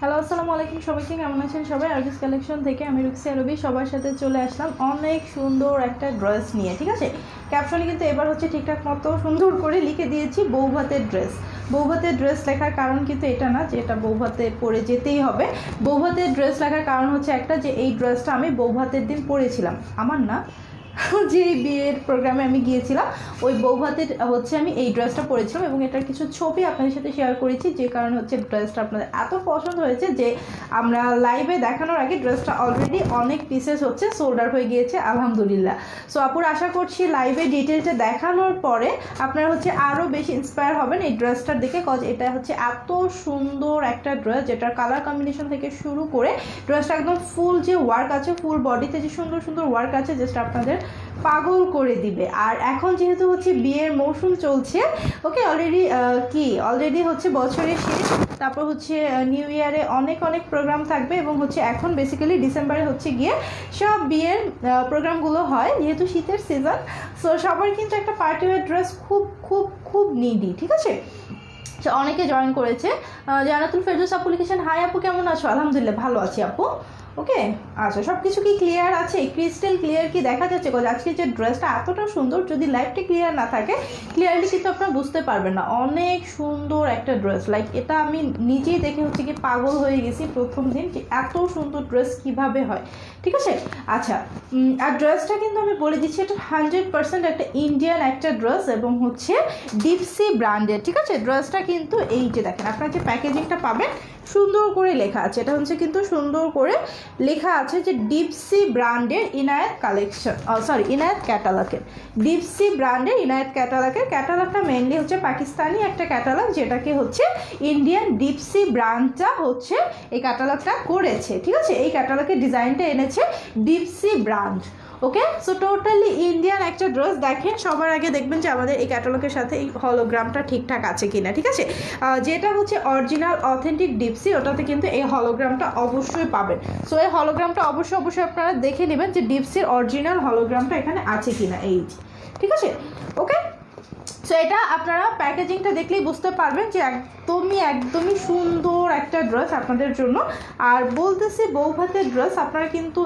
Hello আসসালামু আলাইকুম সবাইকে, কেমন আছেন সবাই? আরবিস কালেকশন থেকে আমি রুকসি আরবি, সবার সাথে চলে আসলাম অনেক সুন্দর একটা ড্রেস নিয়ে, ঠিক আছে? ক্যাপশনে কিন্তু এবার হচ্ছে ঠিকঠাক মতো সুন্দর করে লিখে দিয়েছি, বৌভাতের ড্রেস বৌভাতের ড্রেস লেখার কারণ কিন্তু এটা না, যে এটা বৌভাতে পরে যেতেই হবে। বৌভাতের ড্রেস লেখার কারণ হচ্ছে একটা, যে এই ড্রেসটা আমি বৌভাতের দিন পরেছিলাম। আমার না যে বিয়ের প্রোগ্রামে আমি গিয়েছিলাম, ওই বৌভাতের, হচ্ছে আমি এই ড্রেসটা পরেছিলাম এবং এটার কিছু ছবি আপনাদের সাথে শেয়ার করেছি, যে কারণে হচ্ছে ড্রেসটা আপনাদের এত পছন্দ হয়েছে যে আমরা লাইভে দেখানোর আগে ড্রেসটা অলরেডি অনেক পিসেস হচ্ছে সোল্ডার হয়ে গিয়েছে, আলহামদুলিল্লাহ। সো আপুর, আশা করছি লাইভে ডিটেলসে দেখানোর পরে আপনারা হচ্ছে আরও বেশি ইন্সপায়ার হবেন এই ড্রেসটার দিকে কজ এটা হচ্ছে এত সুন্দর একটা ড্রেস যেটার কালার কম্বিনেশন থেকে শুরু করে ড্রেসটা একদম ফুল যে ওয়ার্ক আছে ফুল বডিতে যে সুন্দর সুন্দর ওয়ার্ক আছে জাস্ট আপনাদের পাগল করে দিবে। আর এখন যেহেতু হচ্ছে বিয়ের মৌসুম চলছে ওকে অলরেডি কি? অলরেডি হচ্ছে বছরের শেষ, তারপর হচ্ছে নিউ ইয়ারে অনেক অনেক প্রোগ্রাম থাকবে এবং হচ্ছে এখন বেসিক্যালি ডিসেম্বরে হচ্ছে গিয়ে সব বিয়ের প্রোগ্রামগুলো হয়, যেহেতু শীতের সিজন সো সবার কিন্তু একটা পার্টি ওয়ার ড্রেস খুব খুব খুব নিডি ঠিক আছে? অনেকে জয়েন করেছে। জানাতুল ফেরদৌস আপু লিখেছেন হাই আপু, কেমন আছো? আলহামদুলিল্লাহ, ভালো আছি আপু। ওকে আচ্ছা সব কিছু কি ক্লিয়ার আছে? ক্রিস্টাল ক্লিয়ার কি দেখা যাচ্ছে? গো আজকে যে ড্রেসটা এতটা সুন্দর, যদি লাইফটা ক্লিয়ার না থাকে ক্লিয়ারলি কিন্তু আপনারা বুঝতে পারবেন না। অনেক সুন্দর একটা ড্রেস লাইক এটা আমি নিজেই দেখে হচ্ছে কি পাগল হয়ে গেছি প্রথম দিন যে এত সুন্দর ড্রেস কীভাবে হয়। ঠিক আছে? আচ্ছা আর ড্রেসটা কিন্তু আমি বলে দিচ্ছি, এটা হান্ড্রেড পার্সেন্ট একটা ইন্ডিয়ান একটা ড্রেস এবং হচ্ছে ডিপসি ব্র্যান্ডের ঠিক আছে? ড্রেসটা কিন্তু এই যে দেখেন, আপনার যে প্যাকেজিংটা পাবেন সুন্দর করে লেখা আছে। এটা হচ্ছে কিন্তু সুন্দর করে লেখা আছে যে ডিপসি ব্র্যান্ডের ইনায়েত কালেকশন সরি ইনায়েত ক্যাটালগের ডিপসি ব্র্যান্ডের ইনায়েত ক্যাটালগের ক্যাটালগটা মেনলি হচ্ছে পাকিস্তানি একটা ক্যাটালগ যেটাকে হচ্ছে ইন্ডিয়ান ডিপসি ব্র্যান্ডটা হচ্ছে এই ক্যাটালগটা করেছে। ঠিক আছে? এই ক্যাটালগের ডিজাইনটা এনেছে deep sea brand okay so totally Indian একটা ড্রেস দেখেন। সবার আগে দেখবেন যে আমাদের এই ক্যাটালগের সাথে এই হলোগ্রামটা ঠিকঠাক আছে কিনা, ঠিক আছে? যেটা হচ্ছে অরিজিনাল অথেন্টিক ডিপসি ওটাতে কিন্তু এই হলোগ্রামটা অবশ্যই পাবেন। সো এই হলোগ্রামটা অবশ্যই অবশ্যই আপনারা দেখে নেবেন যে ডিপসির অরিজিনাল হলোগ্রামটা এখানে আছে কিনা এই ঠিক আছে? ওকে সো এটা আপনারা প্যাকেজিংটা দেখলেই বুঝতে পারবেন যে একদমই একদমই সুন্দর একটা ড্রেস আপনাদের জন্য। আর বলতেছি বৌভাতের ড্রেস আপনারা কিন্তু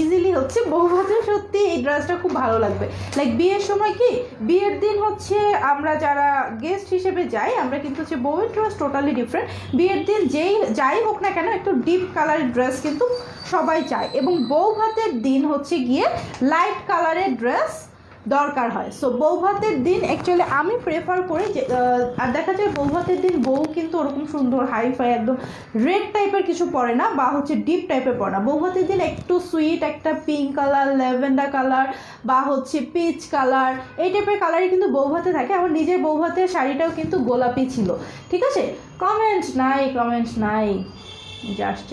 ইজিলি হচ্ছে বৌভাতের সত্যি এই ড্রেসটা খুব ভালো লাগবে। লাইক বিয়ের সময় কি, বিয়ের দিন হচ্ছে আমরা যারা গেস্ট হিসেবে যাই, আমরা কিন্তু হচ্ছে বউয়ের ড্রেস টোটালি ডিফারেন্ট বিয়ের দিন যেই, যাই হোক না কেন, একটু ডিপ কালারের ড্রেস কিন্তু সবাই চায়। এবং বউ ভাতের দিন হচ্ছে গিয়ে লাইট কালারের ড্রেস দরকার হয়। সো বৌভাতের দিন অ্যাকচুয়ালি আমি প্রেফার করি যে আর দেখা যায় বৌভাতের দিন বউ কিন্তু ওরকম সুন্দর হাই ফাই একদম রেড টাইপের কিছু পরে না বা হচ্ছে ডিপ টাইপের পরে না। বৌভাতের দিন একটু সুইট একটা পিঙ্ক কালার ল্যাভেন্ডার কালার বা হচ্ছে পিচ কালার এই টাইপের কালারই কিন্তু বৌভাতে থাকে। আমার নিজের বৌভাতের শাড়িটাও কিন্তু গোলাপি ছিল। ঠিক আছে? কমেন্ট নাই কমেন্ট নাই। জাস্ট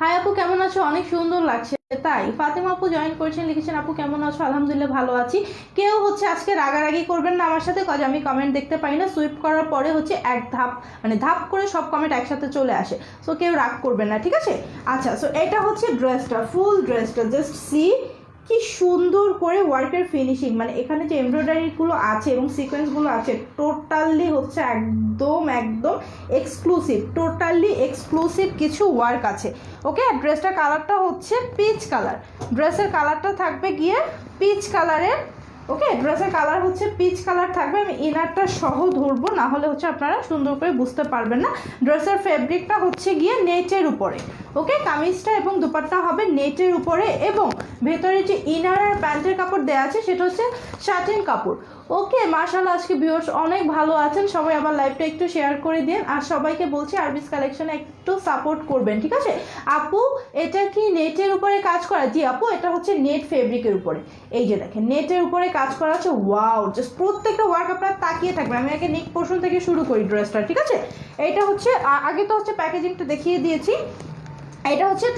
হাই আপু, কেমন আছো? অনেক সুন্দর লাগছে। তাই ফাতেমা আপু জয়েন করেছেন, লিখেছেন, আপু কেমন আছো? আলহামদুলিল্লাহ ভালো আছি। কেউ হচ্ছে আজকে রাগারাগি করবেন না আমার সাথে, কজ আমি কমেন্ট দেখতে পাই না। সুইপ করার পরে হচ্ছে এক ধাপ মানে ধাপ করে সব কমেন্ট একসাথে চলে আসে। সো কেউ রাগ করবেন না, ঠিক আছে? আচ্ছা সো এটা হচ্ছে ড্রেসটা ফুল ড্রেসটা জাস্ট সি কি সুন্দর করে ওয়ার্কের ফিনিশিং মানে এখানে যে এমব্রয়ডারিগুলো আছে এবং সিকোয়েন্সগুলো আছে টোটালি হচ্ছে একদম একদম এক্সক্লুসিভ টোটালি এক্সক্লুসিভ কিছু ওয়ার্ক আছে। ওকে ড্রেসটার কালারটা হচ্ছে পিচ কালার ড্রেসের কালারটা থাকবে গিয়ে পিচ কালারের ওকে ড্রেসের কালার হচ্ছে পিচ কালার থাকবে, আমি ইনারটা সহ ধরবো না হলে হচ্ছে আপনারা সুন্দর করে বুঝতে পারবেন না। ড্রেসের ফেব্রিকটা হচ্ছে গিয়ে নেটের উপরে। ওকে, কামিজটা এবং দুপাট্টা হবে নেটের উপরে এবং ভেতরে যে ইনার আর প্যান্টের কাপড় দেওয়া আছে সেটা হচ্ছে শার্টিন কাপড়। ওকে মার্শাল্লাহ আজকে ভিউয়ার্স অনেক ভালো আছেন। সবাই আমার লাইভটা একটু শেয়ার করে দিন আর সবাইকে বলছি আরবিস কালেকশনে একটু সাপোর্ট করবেন, ঠিক আছে? আপু, এটা কি নেটের উপরে কাজ করা? জি আপু, এটা হচ্ছে নেট ফেব্রিকের উপরে। এই যে দেখেন, নেটের উপরে কাজ করা আছে ওয়াও জাস্ট প্রত্যেকটা ওয়ার্ক আপনারা তাকিয়ে থাকবে। আমি আগে নেক পোর্শন থেকে শুরু করি ড্রেসটা ঠিক আছে? এটা হচ্ছে আগে তো হচ্ছে প্যাকেজিংটা দেখিয়ে দিয়েছি। এটা হচ্ছে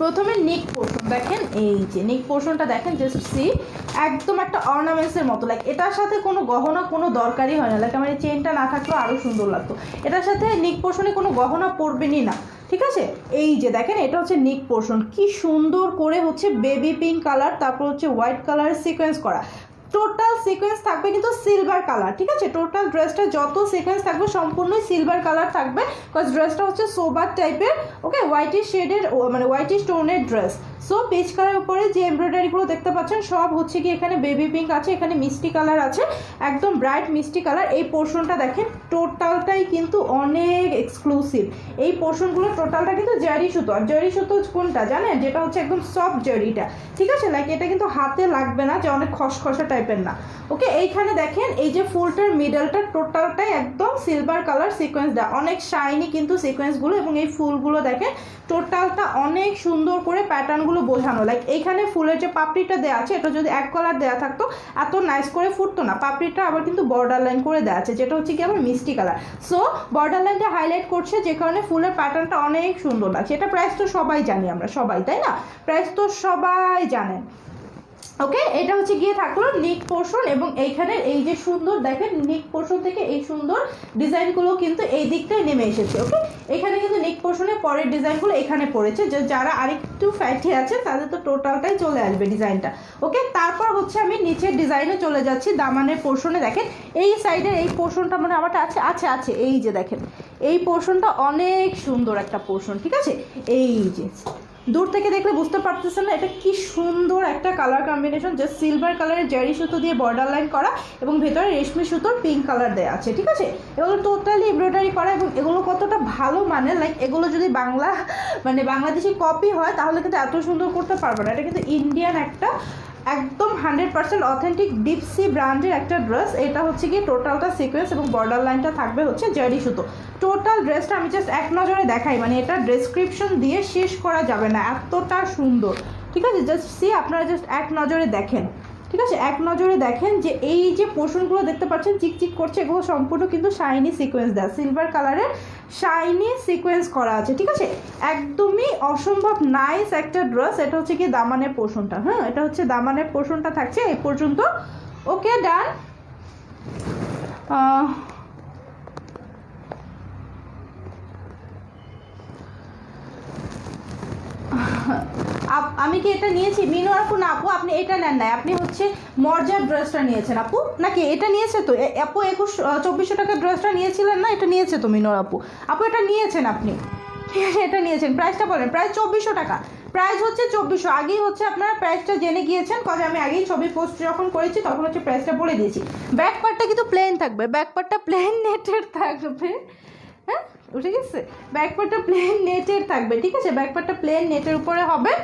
প্রথমে নেক পোর্শন দেখেন এই যে নেক পোর্শনটা দেখেন জাস্ট সি একদম একটা অর্নামেন্টসের মতো। লাইক এটার সাথে কোনো গহনা, কোনো দরকারই হয় না। লাইক আমার এই চেনটা না থাকলেও আরও সুন্দর লাগতো। এটার সাথে নেক পোর্শনে কোনো গহনা পড়বেনই না। ঠিক আছে? এই যে দেখেন, এটা হচ্ছে নেক পোর্শন কি সুন্দর করে হচ্ছে বেবি পিঙ্ক কালার তারপর হচ্ছে হোয়াইট কালারের সিকোয়েন্স করা। টোটাল সিকোয়েন্স থাকবে কিন্তু সিলভার কালার ঠিক আছে? টোটাল ড্রেসটা যত সিকোয়েন্স থাকবে সম্পূর্ণই সিলভার কালার থাকবে। বিকজ ড্রেসটা হচ্ছে সোবার টাইপের ওকে হোয়াইটিশ শেডের মানে হোয়াইটিশ স্টোনের ড্রেস সো পেজ কালার উপরে যে এমব্রয়ডারিগুলো দেখতে পাচ্ছেন, সব হচ্ছে কি এখানে বেবি পিঙ্ক আছে, এখানে মিষ্টি কালার আছে, একদম ব্রাইট মিষ্টি কালার এই পোর্শনটা দেখেন টোটালটাই কিন্তু অনেক এক্সক্লুসিভ এই পোর্শনগুলো টোটালটা কিন্তু জারি সুতো। আর জারি সুতো কোনটা জানেন? যেটা হচ্ছে একদম সফট জারিটা। ঠিক আছে? লাইক এটা কিন্তু হাতে লাগবে না, যে অনেক খসখসা টাইপের না। ওকে এইখানে দেখেন, এই যে ফুলটার মিডলটা টোটালটাই একদম সিলভার কালার সিকোয়েন্স দেওয়া অনেক শাইনি কিন্তু সিকোয়েন্সগুলো এবং এই ফুলগুলো দেখেন টোটালটা অনেক সুন্দর করে প্যাটার্নগুলো বোঝানো। লাইক এইখানে ফুলের যে পাপড়িটা দেওয়া আছে, এটা যদি এক কলার দেওয়া থাকতো, এত নাইস করে ফুটতো না। পাপড়িটা আবার কিন্তু বর্ডার লাইন করে দেওয়া আছে, যেটা হচ্ছে কি আবার মিষ্টি কালার সো বর্ডার লাইনটা হাইলাইট করছে যে কারণে ফুলের প্যাটার্নটা অনেক সুন্দর লাগছে। এটা প্রাইস তো সবাই জানি আমরা, সবাই, তাই না? প্রাইস তো সবাই জানেন ওকে এটা হচ্ছে গিয়ে থাকল নিক পোর্শন এবং এইখানের এই যে সুন্দর দেখেন নিক পোর্শন থেকে এই সুন্দর ডিজাইনগুলো কিন্তু এই দিকটায় নেমে এসেছে ওকে এখানে কিন্তু নিক পোর্শনের পরের ডিজাইনগুলো এখানে পড়েছে। যে যারা আরেকটু ফ্যাটি আছে, তাদের তো টোটালটাই চলে আসবে ডিজাইনটা ওকে তারপর হচ্ছে আমি নিচের ডিজাইনে চলে যাচ্ছি, দামানের পোর্শনে দেখেন, এই সাইডের এই পোর্শনটা মানে আমারটা আছে আছে আছে, এই যে দেখেন, এই পোর্শনটা অনেক সুন্দর একটা পোর্শন ঠিক আছে? এই যে দূর থেকে দেখলে বুঝতে পারতেছেন না, এটা কি সুন্দর একটা কালার কম্বিনেশন যে সিলভার কালারের জারি সুতো দিয়ে বর্ডার লাইন করা এবং ভেতরে রেশমি সুতোর পিঙ্ক কালার দেওয়া আছে, ঠিক আছে? এগুলো টোটালি এমব্রয়ডারি করা এবং এগুলো কতটা ভালো মানে লাইক এগুলো যদি বাংলা মানে বাংলাদেশি কপি হয়, তাহলে কিন্তু এত সুন্দর করতে পারবে না। এটা কিন্তু ইন্ডিয়ান একটা একদম হান্ড্রেড পার্সেন্ট অথেন্টিক ডিপসি ব্র্যান্ডের একটা ড্রেস। এটা হচ্ছে কি টোটালটা সিকোয়েন্স এবং বর্ডার লাইনটা থাকবে হচ্ছে জারি সুতো। টোটাল ড্রেসটা আমি জাস্ট এক নজরে দেখাই মানে এটা ডেসক্রিপশন দিয়ে শেষ করা যাবে না, এতটা সুন্দর। ঠিক আছে? জাস্ট সি আপনারা জাস্ট এক নজরে দেখেন। ঠিক আছে? এক নজরে দেখেন যে এই যে পোর্শনগুলো দেখতে পাচ্ছেন চিকচিক করছে, এগুলো সম্পূর্ণ কিন্তু শাইনি সিকোয়েন্স দেয়। সিলভার কালারের শাইনি সিকোয়েন্স করা আছে, ঠিক আছে? একদমই অসম্ভব নাইস একটা ড্রেস এটা হচ্ছে কি দামানের পোর্শনটা হ্যাঁ এটা হচ্ছে দামানের পোর্শনটা থাকছে এই পর্যন্ত। ওকে ডান আপ- আমি কি এটা নিয়েছি? মিনু আপু, না, আপু, আপনি এটা নেন নাই। আপনি হচ্ছে মর্যার ড্রেসটা নিয়েছেন, আপু। নাকি এটা নিয়েছে তো? আপু, একুশ চব্বিশশো টাকার ড্রেসটা নিয়েছিলেন না? এটা নিয়েছে তো মিনুর আপু। আপু, এটা নিয়েছেন আপনি। এটা নিয়েছেন। প্রাইসটা বলেন। প্রাইস চব্বিশশো টাকা। প্রাইস হচ্ছে চব্বিশশো। আগেই হচ্ছে আপনারা প্রাইসটা জেনে গিয়েছেন। কবে আমি আগেই ছবি পোস্ট যখন করেছি, তখন হচ্ছে প্রাইসটা বলে দিয়েছি। ব্যাক পার্টটা কিন্তু প্লেন থাকবে। ব্যাক পার্টটা প্লেন নেটের থাকবে। উঠে গেছে? ব্যাকপার্টটা প্লেন নেটের থাকবে, ঠিক আছে? ব্যাকপার্টটা প্লেন নেটের উপরে হবে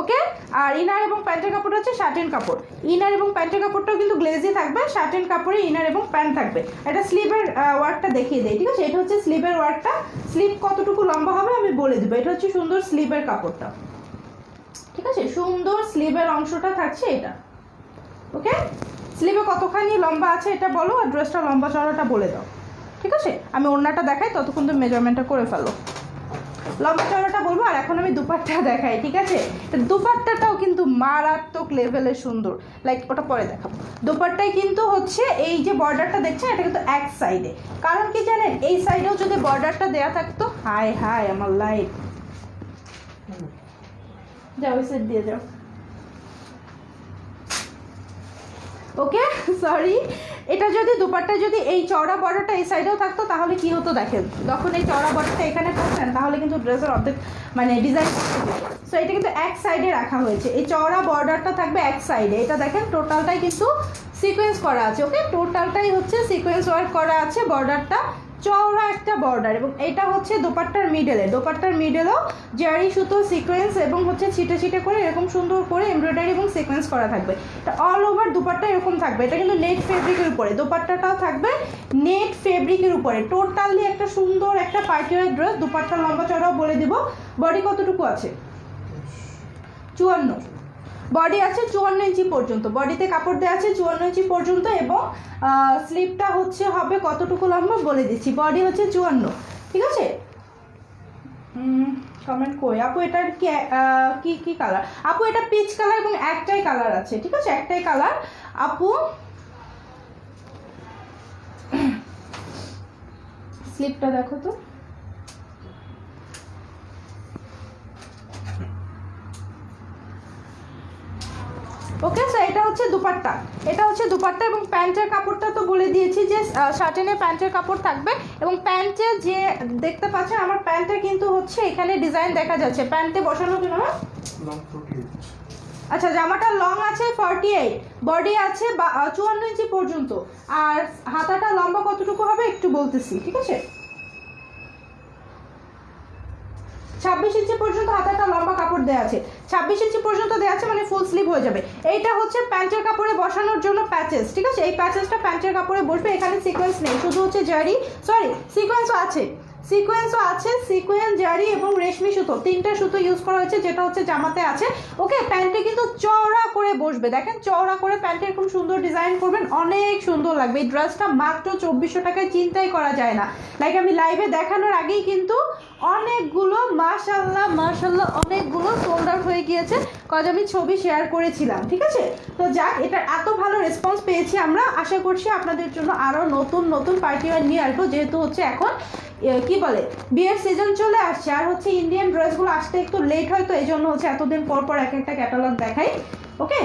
ওকে আর ইনার এবং প্যান্টের কাপড় হচ্ছে শার্টেন কাপড়। ইনার এবং প্যান্টের কাপড়টাও কিন্তু গ্লেজি থাকবে শার্টেন কাপড়ে ইনার এবং প্যান্ট থাকবে। এটা স্লিভের ওয়ার্কটা দেখিয়ে দেয় ঠিক আছে? এটা হচ্ছে স্লিভের ওয়ার্কটা স্লিভ কতটুকু লম্বা হবে আমি বলে দেবো। এটা হচ্ছে সুন্দর স্লিভের কাপড়টা। ঠিক আছে? সুন্দর স্লিভের অংশটা থাকছে এটা। ওকে স্লিভে কতখানি লম্বা আছে এটা বলো, আর ড্রেসটা লম্বা চড়াটা বলে দাও। ঠিক আছে? আমি ওড়নাটা দেখাই, ততক্ষণ তো মেজারমেন্টটা করে ফেলো। লম্বা চড়াটা বলব, আর এখন আমি দুপাট্টা দেখাই, ঠিক আছে? দুপাট্টাটাও কিন্তু মারাত্মক লেভেলের সুন্দর। লাইক ওটা পরে দেখাবো। দুপাট্টায় কিন্তু হচ্ছে এই যে বর্ডারটা দেখছেন, এটা কিন্তু এক সাইডে কারণ কি জানেন, এই সাইডেও যদি বর্ডারটা দেয়া থাকতো হাই হাই আমার লাইফ যাও সাইড দিয়ে যাও। ওকে সরি এটা যদি, দুপাট্টা যদি এই চড়া বর্ডারটা এই সাইডেও থাকতো, তাহলে কি হতো দেখেন? যখন এই চড়া বর্ডারটা এখানে থাকতেন তাহলে কিন্তু ড্রেসের অর্ধেক মানে ডিজাইন সো এটা কিন্তু এক সাইডে রাখা হয়েছে। এই চড়া বর্ডারটা থাকবে এক সাইডে এটা দেখেন টোটালটাই কিন্তু সিকোয়েন্স করা আছে ওকে টোটালটাই হচ্ছে সিকোয়েন্স ওয়ার্ক করা আছে বর্ডারটা। চওড়া একটা বর্ডার এবং এটা হচ্ছে দোপাট্টার মিডলে দোপাট্টার মিডলেও জারি সুতো সিকোয়েন্স এবং হচ্ছে ছিটে ছিটে করে এরকম সুন্দর করে এমব্রয়ডারি এবং সিকোয়েন্স করা থাকবে। এটা অল ওভার দুপাট্টা এরকম থাকবে। এটা কিন্তু নেট ফেব্রিকের উপরে। দোপাট্টাটাও থাকবে নেট ফেব্রিকের উপরে। টোটালি একটা সুন্দর একটা পার্টিওয়ার ড্রেস দুপাট্টা লম্বা চড়াও বলে দিব। বডি কতটুকু আছে? চুয়ান্ন। বডি আছে চুয়ান্ন ইঞ্চি পর্যন্ত। বডিতে কাপড় দেওয়া আছে চুয়ান্ন ইঞ্চি পর্যন্ত এবং স্লিপটা হচ্ছে হবে কতটুকু লম্বা বলে দিচ্ছি। বডি হচ্ছে চুয়ান্ন। ঠিক আছে? কমেন্ট কই? আপু, এটার কি কি কালার আপু, এটা পিচ কালার এবং একটাই কালার আছে। ঠিক আছে? একটাই কালার আপু? স্লিপটা দেখো তো। ওকে স্যার এটা হচ্ছে দুপাট্টা। এটা হচ্ছে দুপাট্টা এবং প্যান্টের কাপড়টা তো বলে দিয়েছি যে শার্টেনের প্যান্টের কাপড় থাকবে এবং প্যান্টে যে দেখতে পাচ্ছেন আমার প্যান্টে কিন্তু হচ্ছে এখানে ডিজাইন দেখা যাচ্ছে। প্যান্টে বসানোর জন্য? লং ফোর্টি আচ্ছা জামাটা লং আছে ফর্টি এইট বডি আছে চুয়ান্ন ইঞ্চি পর্যন্ত। আর হাতাটা লম্বা কতটুকু হবে একটু বলতেছি ঠিক আছে? ছাব্বিশ ইঞ্চি পর্যন্ত হাতে একটা লম্বা কাপড় দেওয়া আছে। ছাব্বিশ ইঞ্চি পর্যন্ত দেওয়া আছে মানে ফুল স্লিভ হয়ে যাবে। এইটা হচ্ছে প্যান্টের কাপড়ে বসানোর জন্য প্যাচেস ঠিক আছে? এই প্যাচেসটা প্যান্টের কাপড়ে বসবে, এখানে সিকোয়েন্স নেই। শুধু হচ্ছে জারি সরি সিকোয়েন্সও আছে। সিকোয়েন্সও আছে, সিকোয়েন্স, জারি এবং রেশমি সুতো। তিনটা সুতো ইউজ করা হয়েছে, যেটা হচ্ছে জামাতে আছে। ওকে, প্যান্টে কিন্তু চওড়া করে বসবে। দেখেন, চওড়া করে প্যান্টে এরকম সুন্দর ডিজাইন করবেন, অনেক সুন্দর লাগবে। এই ড্রেসটা মাত্র চব্বিশশো টাকায় চিন্তাই করা যায় না। লাইক আমি লাইভে দেখানোর আগেই কিন্তু অনেকগুলো মাশাল্লাহ মাশাল্লাহ অনেকগুলো সোল্ড আউট হয়ে গিয়েছে। কজ আমি ছবি শেয়ার করেছিলাম, ঠিক আছে? তো যাক এটার এত ভালো রেসপন্স পেয়েছি আমরা। আশা করছি আপনাদের জন্য আরও নতুন নতুন পার্টি ওয়ার নিয়ে আসব। যেহেতু হচ্ছে এখন কি বলে? বিয়ের সিজন চলে আসছে আর হচ্ছে ইন্ডিয়ান ড্রেসগুলো আসতে একটু লেট হয়, তো এই জন্য হচ্ছে এতদিন পর পর এক একটা ক্যাটালগ দেখাই ওকে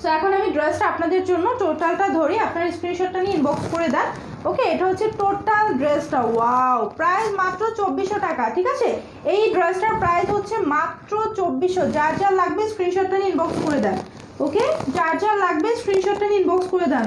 সো এখন আমি ড্রেসটা আপনাদের জন্য টোটালটা ধরি, আপনার স্ক্রিনশটটা নিয়ে ইনবক্স করে দেন ওকে এটা হচ্ছে টোটাল ড্রেসটা ওয়াও প্রাইস মাত্র চব্বিশশো টাকা, ঠিক আছে? এই ড্রেসটার প্রাইস হচ্ছে মাত্র চব্বিশশো, যার যার লাগবে স্ক্রিনশটটা নিয়ে ইনবক্স করে দেন ওকে যার যার লাগবে স্ক্রিনশটটা নিয়ে ইনবক্স করে দেন।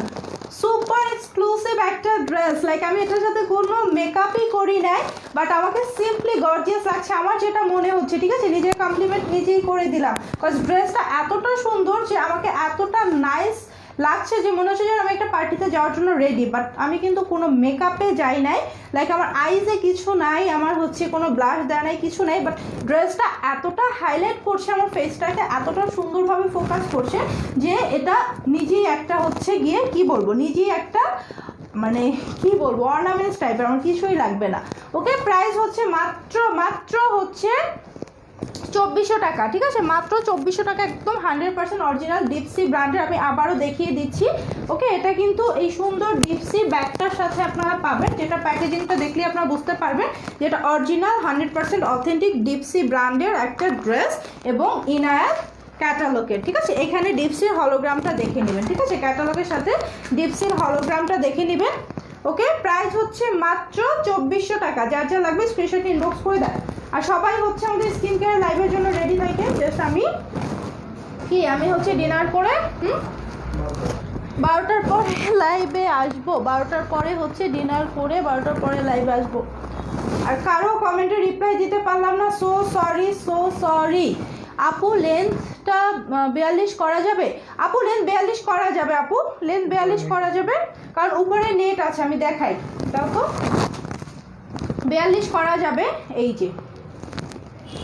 সুপার এক্সক্লুসিভ একটা ড্রেস লাইক আমি এটার সাথে কোনো মেকআপই করি নাই বাট আমাকে সিম্পলি গর্জিয়াস লাগছে। আমার যেটা মনে হচ্ছে, ঠিক আছে? নিজের কমপ্লিমেন্ট নিজেই করে দিলাম। বিকজ ড্রেসটা এতটা সুন্দর যে আমাকে এতটা নাইস লাগছে যে মনে হচ্ছে যে আমি একটা পার্টিতে যাওয়ার জন্য রেডি বাট আমি কিন্তু কোনো মেকআপে যাই নাই। লাইক আমার আইজে কিছু নাই, আমার হচ্ছে কোনো ব্লাশ দেয় নাই, কিছু নাই বাট ড্রেসটা এতটা হাইলাইট করছে, আমার ফেসটাকে এতটা সুন্দরভাবে ফোকাস করছে যে এটা নিজেই একটা হচ্ছে গিয়ে, কি বলব, নিজেই একটা মানে কি বলব অর্নামেন্টস টাইপের আমার কিছুই লাগবে না। ওকে প্রাইস হচ্ছে মাত্র মাত্র হচ্ছে চব্বিশশো টাকা, ঠিক আছে? মাত্র চব্বিশশো টাকা একদম হান্ড্রেড পার্সেন্ট অরিজিনাল ডিপসি ব্র্যান্ডের আমি আবারও দেখিয়ে দিচ্ছি। ওকে? এটা কিন্তু এই সুন্দর ডিপসি ব্যাগটার সাথে আপনারা পাবেন, যেটা প্যাকেজিংটা দেখলে আপনারা বুঝতে পারবেন যেটা অরিজিনাল হান্ড্রেড পার্সেন্ট অথেন্টিক ডিপসি ব্র্যান্ডের একটা ড্রেস এবং ইনায়ার ক্যাটালগের ঠিক আছে? এখানে ডিপসির হলোগ্রামটা দেখে নেবেন, ঠিক আছে? ক্যাটালগের সাথে ডিপসির হলোগ্রামটা দেখে নেবেন, ওকে? প্রাইস হচ্ছে মাত্র চব্বিশশো টাকা। যার যা লাগবে স্ক্রিনশট ইনবক্স করে দেয় আর সবাই হচ্ছে আমাদের স্কিন কেয়ার লাইভের জন্য রেডি থাকে। জাস্ট আমি। কি আমি হচ্ছে ডিনার করে হুম? বারোটার পরে লাইভে আসব। বারোটার পরে হচ্ছে ডিনার করে বারোটার পরে লাইভে আসব। আর কারও কমেন্টে রিপ্লাই দিতে পারলাম না। সো সরি সো সরি আপু লেন্থটা বিয়াল্লিশ করা যাবে? আপু লেন্থ বিয়াল্লিশ করা যাবে আপু? লেন্থ বিয়াল্লিশ করা যাবে? কারণ উপরে নেট আছে আমি দেখাই। দাও তো বিয়াল্লিশ করা যাবে এই যে।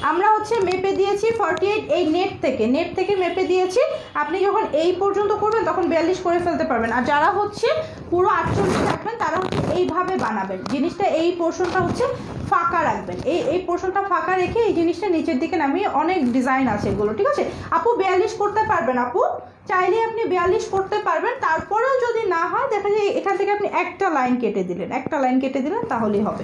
আমরা হচ্ছে মেপে দিয়েছি ফর্টি এইট এই নেট থেকে। নেট থেকে মেপে দিয়েছি। আপনি যখন এই পর্যন্ত করবেন, তখন বিয়াল্লিশ করে ফেলতে পারবেন। আর যারা হচ্ছে পুরো আটচল্লিশ রাখবেন, তারা হচ্ছে এইভাবে বানাবেন। জিনিসটা এই পোর্শনটা হচ্ছে ফাঁকা রাখবেন। এই এই পোর্শনটা ফাঁকা রেখে এই জিনিসটা নিচের দিকে নামিয়ে অনেক ডিজাইন আছে এগুলো, ঠিক আছে? আপু বিয়াল্লিশ করতে পারবেন আপু? চাইলে আপনি বিয়াল্লিশ করতে পারবেন। তারপরেও যদি না হয়, দেখা যায় এখান থেকে আপনি একটা লাইন কেটে দিলেন। একটা লাইন কেটে দিলেন, তাহলেই হবে।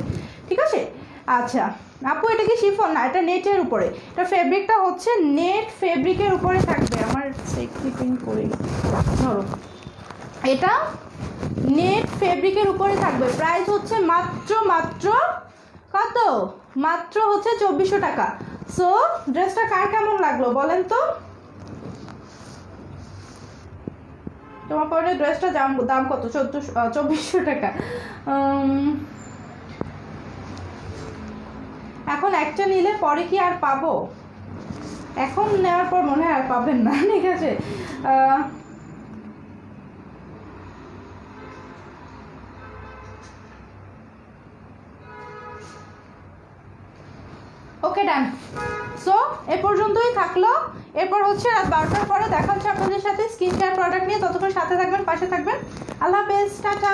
ঠিক আছে? আচ্ছা। আপু, এটা কি শিফন? না, এটা নেটের উপরে। এটা ফেব্রিকটা হচ্ছে নেট ফেব্রিকের উপরে থাকবে। আমার সেক্রিপিং করে। ধরো। এটা নেট ফেব্রিকের উপরে থাকবে। প্রাইস হচ্ছে মাত্র মাত্র কত? মাত্র হচ্ছে চব্বিশশো টাকা। সো ড্রেসটা কার কেমন লাগল বলেন তো? তোমার পরে ড্রেসটা দাম দাম কত? চোদ্দোশো চব্বিশশো টাকা উম, এখন একটা নিলে পরে কি আর পাবো? এখন নেওয়ার পর মনে হয় আর পাবেন না, ঠিক আছে? ওকে ডান সো এ পর্যন্তই থাকল। এরপর হচ্ছে রাত বারোটার পরে দেখা হচ্ছে আপনাদের সাথে স্কিন কেয়ার প্রোডাক্ট নিয়ে। ততক্ষণ সাথে থাকবেন, পাশে থাকবেন। আল্লাহ হাফেজ, টাটা।